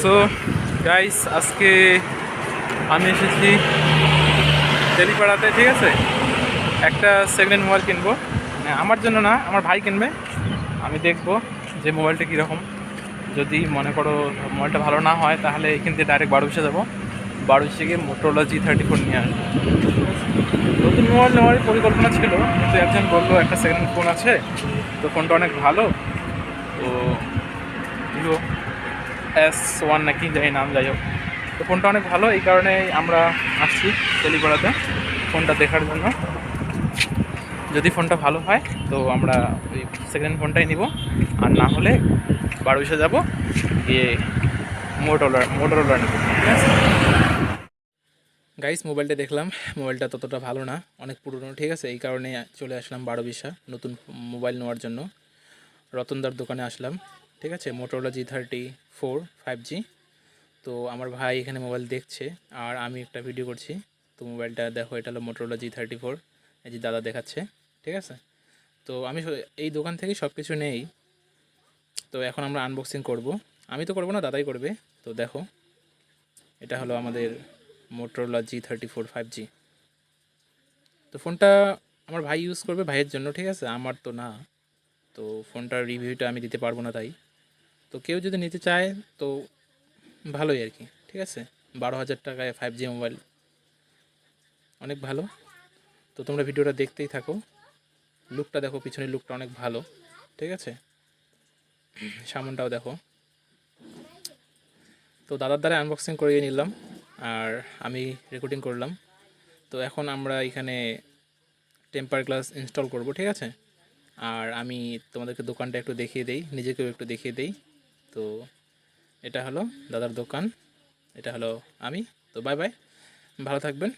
So guys আজকে আমি এসেছি তেলিপাড়াতে, ঠিক আছে? একটা সেকেন্ড হ্যান্ড মোবাইল কিনবো। মানে আমার জন্য না, আমার ভাই কিনবে। আমি দেখব যে মোবাইলটা কীরকম। যদি মনে করো মোবাইলটা ভালো না হয়, তাহলে এখান থেকে ডাইরেক্ট বারোশে যাব। বারোশে গিয়ে মোটোলা জি থার্টি ফোর নিয়ে আসব। নতুন মোবাইল নেওয়ারই পরিকল্পনা ছিল, কিন্তু একজন বলল, একটা সেকেন্ড ফোন আছে। তো ফোনটা অনেক ভালো। তো ভিভো এস ওয়ান নাকি, যাই নাম, যাই হোক। তো ফোনটা অনেক ভালো, এই কারণে আমরা আসছি তেলিপাড়াতে ফোনটা দেখার জন্য। যদি ফোনটা ভালো হয়, তো আমরা ওই সেকেন্ড ফোনটাই নিব। আর না হলে বারোশে যাব, গিয়ে মোটোলার মোটোলার নেব, ঠিক গাইস মোবাইলটা দেখলাম। মোবাইলটা ততটা ভালো না, অনেক পুরনো, ঠিক আছে? এই কারণে চলে আসলাম বারো বিশা নতুন মোবাইল নেওয়ার জন্য। রতনদার দোকানে আসলাম। ঠিক আছে? Motorola G thirty four five G তো আমার ভাই এখানে মোবাইল দেখছে, আর আমি একটা ভিডিও করছি। তো মোবাইলটা দেখো, এটা হলো মোটোরোলা জি থার্টি ফোর এই যে দাদা দেখাচ্ছে, ঠিক আছে? তো আমি এই দোকান থেকে সব কিছু নেই। তো এখন আমরা আনবক্সিং করব। আমি তো করব না, দাদাই করবে। তো দেখো, এটা হলো আমাদের Motorola G thirty four five G তো ফোনটা আমার ভাই ইউজ করবে ভাইয়ের জন্য, ঠিক আছে? আমার তো না। তো ফোনটার রিভিউটা আমি দিতে পারব না তাই। তো কেউ যদি নিতে চায়, তো ভালোই আর কি। ঠিক আছে? বারো হাজার টাকায় ফাইভ জি মোবাইল অনেক ভালো। তো তোমরা ভিডিওটা দেখতেই থাকো। লুকটা দেখো, পিছনের লুকটা অনেক ভালো। ঠিক আছে? সামনটাও দেখো। তো দাদার দ্বারা আনবক্সিং করিয়ে নিলাম, আর আমি রেকর্ডিং করলাম। তো এখন আমরা এখানে টেম্পার গ্লাস ইনস্টল করব, ঠিক আছে? আর আমি তোমাদেরকে দোকানটা একটু দেখিয়ে দেই, নিজেকেও একটু দেখিয়ে দেই। তো এটা হলো দাদার দোকান এটা হলো আমি। তো বাই বাই ভালো থাকবেন।